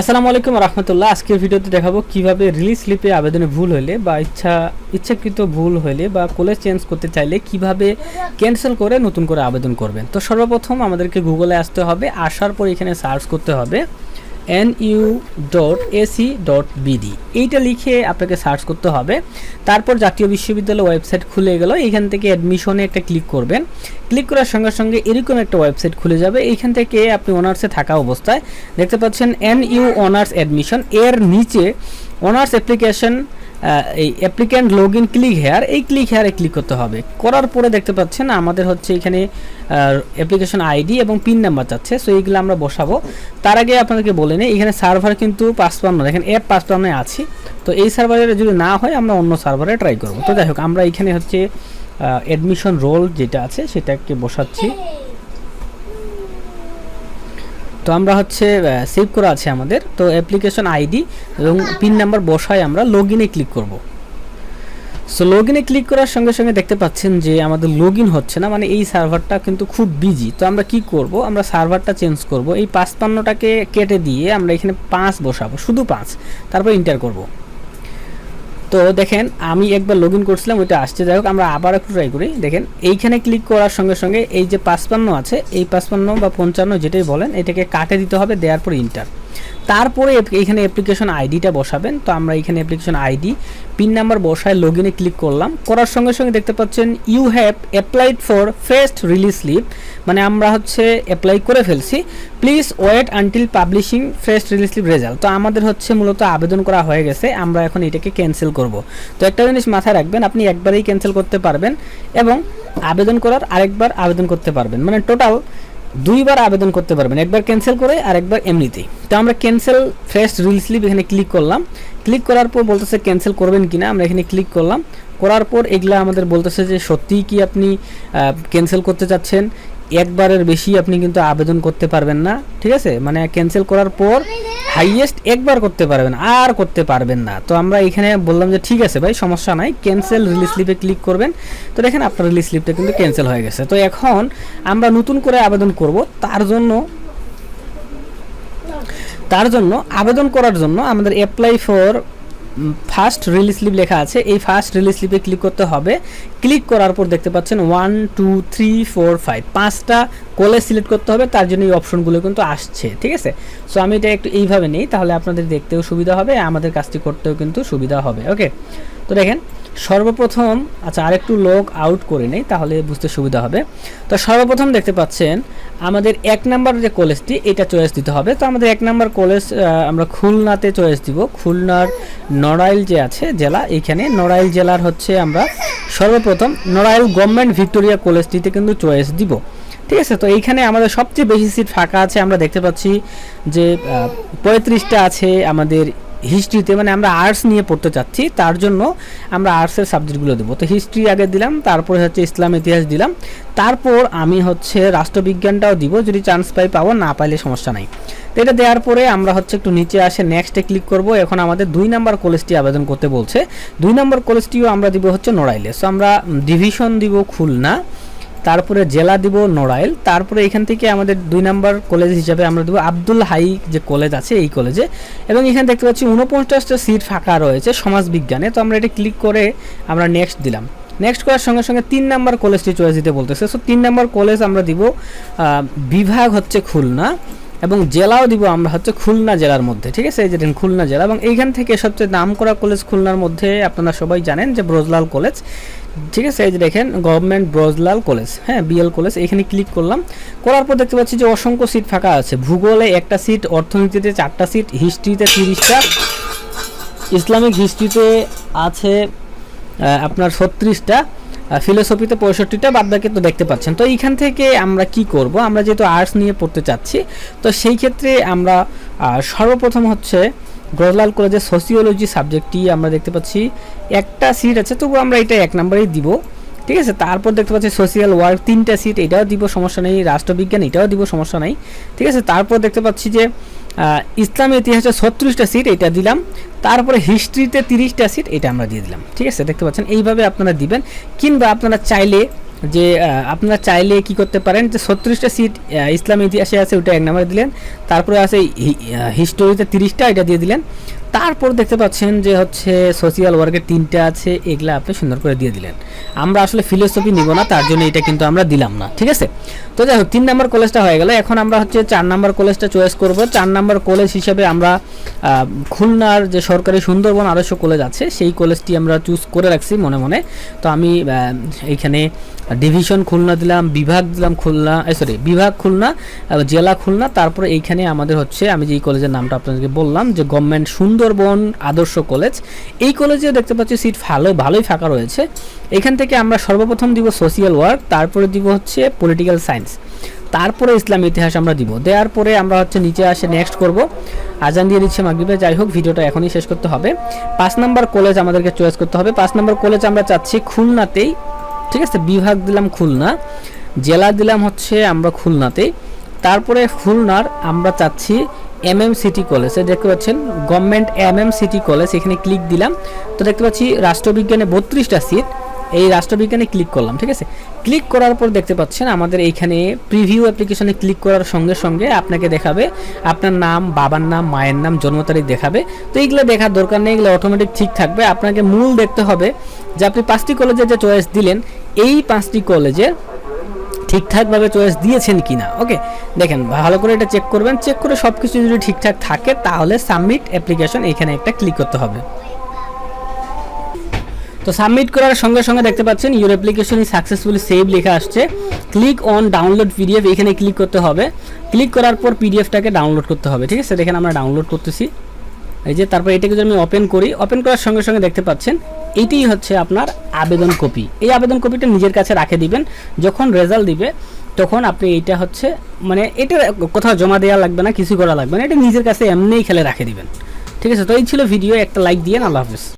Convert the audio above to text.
আসসালামু আলাইকুম রহমতুল্লাহ। আজকের ভিডিওতে দেখাবো কীভাবে রিলিজ স্লিপে আবেদনে ভুল হলে বা ইচ্ছা, ইচ্ছাকৃত ভুল হলে বা কলেজ চেঞ্জ করতে চাইলে কীভাবে ক্যান্সেল করে নতুন করে আবেদন করবেন। তো সর্বপ্রথম আমাদেরকে গুগলে আসতে হবে, আসার পর এখানে সার্চ করতে হবে। N U dot AC dot BD এইটা লিখে আপনাকে সার্চ করতে হবে। তারপর জাতীয় বিশ্ববিদ্যালয় ওয়েবসাইট খুলে গেল। এখান থেকে অ্যাডমিশনে একটা ক্লিক করবেন। ক্লিক করার সঙ্গে সঙ্গে এরকম একটা ওয়েবসাইট খুলে যাবে। এইখান থেকে আপনি অনার্সে থাকা অবস্থায় দেখতে পাচ্ছেন এন ইউ অনার্স অ্যাডমিশন এর নিচে অনার্স অ্যাপ্লিকেশন এই applicant log in click here এই ক্লিক হেয়ারে ক্লিক করতে হবে। করার পরে দেখতে পাচ্ছেন আমাদের হচ্ছে এখানে অ্যাপ্লিকেশন আইডি এবং পিন নাম্বার চাচ্ছে সো এইগুলো আমরা বসাবো। তার আগে আপনাদেরকে বলে নিই, এখানে সার্ভার কিন্তু পাঁচপান্ন এখানে অ্যাপ পাঁচপান্ন আছি। তো এই সার্ভারে যদি না হয়, আমরা অন্য সার্ভারে ট্রাই করব। তো যাই হোক, আমরা এখানে হচ্ছে অ্যাডমিশন রোল যেটা আছে, সেটাকে বসাচ্ছি। তো আমরা হচ্ছে সেভ করা আছে আমাদের। তো অ্যাপ্লিকেশন আইডি এবং পিন নাম্বার বসায় আমরা লগ ইনে ক্লিক করব। সো লগ ইনে ক্লিক করার সঙ্গে সঙ্গে দেখতে পাচ্ছেন যে আমাদের লগ ইন হচ্ছে না মানে এই সার্ভারটা কিন্তু খুব বিজি তো আমরা কি করব? আমরা সার্ভারটা চেঞ্জ করব। এই পাঁচপান্নটাকে কেটে দিয়ে আমরা এখানে পাঁচ বসাবো, শুধু পাঁচ। তারপর ইন্টার করব। তো দেখেন, আমি একবার লগ ইন করছিলাম, ওইটা আসছে। যাই হোক, আমরা আবার একটু ট্রাই করি। দেখেন, এইখানে ক্লিক করার সঙ্গে সঙ্গে এই যে পাঁচপান্ন আছে, এই পাঁচপান্ন বা পঞ্চান্ন যেটাই বলেন, এটাকে কাটে দিতে হবে, দেওয়ার পর ইন্টার তারপরে এখানে অ্যাপ্লিকেশন আইডিটা বসাবেন। তো আমরা এখানে অ্যাপ্লিকেশন আইডি পিন নাম্বার বসায় লগ ইনে ক্লিক করলাম। করার সঙ্গে সঙ্গে দেখতে পাচ্ছেন you have applied for first release slip মানে আমরা হচ্ছে অ্যাপ্লাই করে ফেলছি। Please wait until publishing first release slip result তো আমাদের হচ্ছে মূলত আবেদন করা হয়ে গেছে, আমরা এখন এটাকে ক্যান্সেল করব। তো একটা জিনিস মাথায় রাখবেন, আপনি একবারেই ক্যান্সেল করতে পারবেন এবং আবেদন করার আরেকবার আবেদন করতে পারবেন। মানে টোটাল দুইবার আবেদন করতে পারবেন। একবার ক্যান্সেল করে আর একবার এমনিতেই। তো আমরা ক্যান্সেল ফ্রেশ রিল স্লিপ এখানে ক্লিক করলাম। ক্লিক করার পর বলতেছে ক্যান্সেল করবেন কিনা, আমরা এখানে ক্লিক করলাম। করার পর এগুলা আমাদের বলতেছে যে সত্যিই কি আপনি ক্যান্সেল করতে চাচ্ছেন? একবারের বেশি আপনি কিন্তু আবেদন করতে পারবেন না। ঠিক আছে? মানে ক্যান্সেল করার পর হাইয়েস্ট একবার করতে পারবেন, আর করতে পারবেন না। তো আমরা এখানে বললাম যে, ঠিক আছে ভাই, সমস্যা নাই ক্যান্সেল রিলিজ স্লিপে ক্লিক করবেন। তো দেখেন আপনার রিলিজ স্লিপটা কিন্তু ক্যান্সেল হয়ে গেছে। তো এখন আমরা নতুন করে আবেদন করব, তার জন্য তার জন্য আবেদন করার জন্য আমাদের apply for first release slip লেখা আছে। এই ফার্স্ট রিলিজ স্লিপে ক্লিক করতে হবে। ক্লিক করার পর দেখতে পাচ্ছেন one two three four five পাঁচটা কলেজ সিলেক্ট করতে হবে, তার জন্য এই অপশনগুলো কিন্তু আসছে, ঠিক আছে? সো আমি এটা একটু এইভাবে নিই, তাহলে আপনাদের দেখতেও সুবিধা হবে, আমাদের কাজটি করতেও কিন্তু সুবিধা হবে ওকে তো দেখেন সর্বপ্রথম আচ্ছা আরেকটু লগ আউট করে নেই, তাহলে বুঝতে সুবিধা হবে। তো সর্বপ্রথম দেখতে পাচ্ছেন, আমাদের এক নাম্বার যে কলেজটি এটা চয়েস দিতে হবে। তো আমাদের এক নাম্বার কলেজ আমরা খুলনাতে চয়েস দিব। খুলনার নড়াইল যে আছে, জেলা, এইখানে নড়াইল জেলার হচ্ছে আমরা সর্বপ্রথম নড়াইল গভর্নমেন্ট ভিক্টোরিয়া কলেজটিতে কিন্তু চয়েস দিব। ঠিক আছে? তো এইখানে আমাদের সবচেয়ে বেশি সিট ফাঁকা আছে, আমরা দেখতে পাচ্ছি যে পঁয়ত্রিশটা আছে আমাদের হিস্ট্রিতে মানে আমরা আর্টস নিয়ে পড়তে চাচ্ছি, তার জন্য আমরা আর্টসের সাবজেক্টগুলো দেবো। তো হিস্ট্রি আগে দিলাম, তারপরে হচ্ছে ইসলাম ইতিহাস দিলাম। তারপর আমি হচ্ছে রাষ্ট্রবিজ্ঞানটাও দিব, যদি চান্স পাই পাবো, না পাইলে সমস্যা নাই। তো এটা দেওয়ার পরে আমরা হচ্ছে একটু নিচে আসে নেক্সটে ক্লিক করব। এখন আমাদের দুই নাম্বার কলেজটি আবেদন করতে বলছে। দুই নাম্বার কলেজটিও আমরা দিব হচ্ছে নড়াইলে। সো আমরা ডিভিশন দিব খুলনা। তারপরে জেলা দিব নড়াইল, তারপরে এখান থেকে আমাদের দুই নাম্বার কলেজ হিসাবে আমরা দেবো আব্দুল হাই যে কলেজ আছে এই কলেজে এবং এখানে দেখতে পাচ্ছি উনপঞ্চাশটা সিট ফাঁকা রয়েছে সমাজ বিজ্ঞানে তো আমরা এটা ক্লিক করে আমরা নেক্সট দিলাম। নেক্সট করার সঙ্গে সঙ্গে তিন নাম্বার কলেজটি চয়েস দিতে বলতেছে। সো তিন নাম্বার কলেজ আমরা দিব বিভাগ হচ্ছে খুলনা এবং জেলাও দিব আমরা হচ্ছে খুলনা জেলার মধ্যে। ঠিক আছে? এই যে খুলনা জেলা এবং এইখান থেকে সবচেয়ে নাম করা কলেজ খুলনার মধ্যে আপনারা সবাই জানেন যে ব্রজলাল কলেজ ঠিক আছে, এই যে দেখেন গভর্নমেন্ট ব্রজলাল কলেজ হ্যাঁ বিএল কলেজ এখানে ক্লিক করলাম। করার পর দেখতে পাচ্ছি যে অসংখ্য সিট ফাঁকা আছে। ভূগোলে একটা সিট অর্থনীতিতে চারটা সিট হিস্ট্রিতে তিরিশটা। ইসলামিক হিস্ট্রিতে আছে আপনার ছত্রিশটা ফিলোসফিতে পঁয়ষট্টিটা, বাদ বাকি তো দেখতে পাচ্ছেন। তো এইখান থেকে আমরা কি করব? আমরা যেহেতু আর্টস নিয়ে পড়তে চাচ্ছি, তো সেই ক্ষেত্রে আমরা সর্বপ্রথম হচ্ছে গ্রজলাল কলেজের সোসিওলজি সাবজেক্টটি আমরা দেখতে পাচ্ছি। একটা সিট আছে তবু আমরা এটা এক নম্বরেই দিব। ঠিক আছে? তারপর দেখতে পাচ্ছি সোশিয়াল ওয়ার্ক তিনটা সিট এটাও দিব, সমস্যা নেই। রাষ্ট্রবিজ্ঞান, এটাও দিব, সমস্যা নেই। ঠিক আছে? তারপর দেখতে পাচ্ছি যে ইসলামী ইতিহাসে ছত্রিশটা সিট এটা দিলাম। তারপরে হিস্ট্রিতে তিরিশটা সিট এটা আমরা দিয়ে দিলাম। ঠিক আছে? দেখতে পাচ্ছেন? এইভাবে আপনারা দিবেন। কিংবা আপনারা চাইলে যে আপনার চাইলে কি করতে পারেন যে, ছত্রিশটা সিট ইসলাম ইতিহাসে আছে ওটা এক নাম্বার দিলেন। তারপরে আছে হিস্টোরিতে তিরিশটা, এটা দিয়ে দিলেন। তারপর দেখতে পাচ্ছেন যে হচ্ছে সোশিয়াল ওয়ার্কের তিনটা আছে, এগুলা আপনি সুন্দর করে দিয়ে দিলেন। আমরা আসলে ফিলোসফি নিব না, তার জন্য এটা কিন্তু আমরা দিলাম না, ঠিক আছে? তো যাই হোক, তিন নম্বর কলেজটা হয়ে গেল। এখন আমরা হচ্ছে চার নম্বর কলেজটা চয়েস করব। চার নম্বর কলেজ হিসেবে আমরা খুলনার যে সরকারি সুন্দরবন আদর্শ কলেজ আছে, সেই কলেজটি আমরা চুজ করে রাখছি মনে মনে। তো আমি এইখানে ডিভিশন খুলনা দিলাম, বিভাগ দিলাম খুলনা সরি বিভাগ খুলনা জেলা খুলনা, তারপরে এইখানে আমাদের হচ্ছে, আমি যে কলেজের নামটা আপনাদেরকে বললাম, যে গভর্নমেন্ট সুন্দরবন আদর্শ কলেজ। এই কলেজে দেখতে পাচ্ছি সিট ভালো, ভালোই ফাঁকা রয়েছে। এখান থেকে আমরা সর্বপ্রথম দিব সোশিয়াল ওয়ার্ক তারপরে দিব হচ্ছে পলিটিক্যাল সায়েন্স তারপরে ইসলাম ইতিহাস আমরা দিব। দেওয়ার পরে আমরা হচ্ছে নিচে আসে নেক্সট করব। আজান দিয়ে দিচ্ছে মাগরিবে। যাই হোক, ভিডিওটা এখনই শেষ করতে হবে। পাঁচ নাম্বার কলেজ আমাদেরকে চয়েস করতে হবে। পাঁচ নাম্বার কলেজ আমরা চাচ্ছি খুলনাতেই। ঠিক আছে, বিভাগ দিলাম খুলনা, জেলা দিলাম হচ্ছে আমরা খুলনাতেই। তারপরে খুলনার আমরা চাচ্ছি এম এম সিটি কলেজ দেখতে পাচ্ছেন, government M M City college, এখানে ক্লিক দিলাম। তো দেখতে পাচ্ছি রাষ্ট্রবিজ্ঞানে বত্রিশটা সিট এই রাষ্ট্রবিজ্ঞানে ক্লিক করলাম, ঠিক আছে? ক্লিক করার পর দেখতে পাচ্ছেন আমাদের এইখানে প্রিভিউ অ্যাপ্লিকেশনে ক্লিক করার সঙ্গে সঙ্গে আপনাকে দেখাবে, আপনার নাম, বাবার নাম, মায়ের নাম, জন্ম তারিখ দেখাবে। তো এইগুলো দেখার দরকার নেই, এগুলো অটোমেটিক ঠিক থাকবে। আপনাকে মূল দেখতে হবে যে আপনি পাঁচটি কলেজে যে চয়েস দিলেন, এই পাঁচটি কলেজের ঠিকঠাকভাবে চয়েস দিয়েছেন কিনা? ওকে দেখেন, ভালো করে এটা চেক করবেন চেক করে সব কিছু যদি ঠিকঠাক থাকে, তাহলে সাবমিট অ্যাপ্লিকেশন এখানে একটা ক্লিক করতে হবে। তো সাবমিট করার সঙ্গে সঙ্গে দেখতে পাচ্ছেন your application is successfully save লেখা আসছে। ক্লিক অন ডাউনলোড পিডিএফ এখানে ক্লিক করতে হবে। ক্লিক করার পর পিডিএফটাকে ডাউনলোড করতে হবে, ঠিক আছে? দেখেন আমরা ডাউনলোড করতেছি। এই যে, তারপর এটাকে যদি আমি ওপেন করি ওপেন করার সঙ্গে সঙ্গে দেখতে পাচ্ছেন এইটাই হচ্ছে আপনার আবেদন কপি। এই আবেদন কপিটা নিজের কাছে রাখে দিবেন। যখন রেজাল্ট দিবে, তখন আপনি এটা হচ্ছে মানে এটা কোথাও জমা দেওয়া লাগবে না, কিছু করা লাগবে না। এটা নিজের কাছে এমনিই খেলে রাখে দিবেন। ঠিক আছে? তো এই ছিল ভিডিও একটা লাইক দিয়ে, আল্লাহ হাফিজ।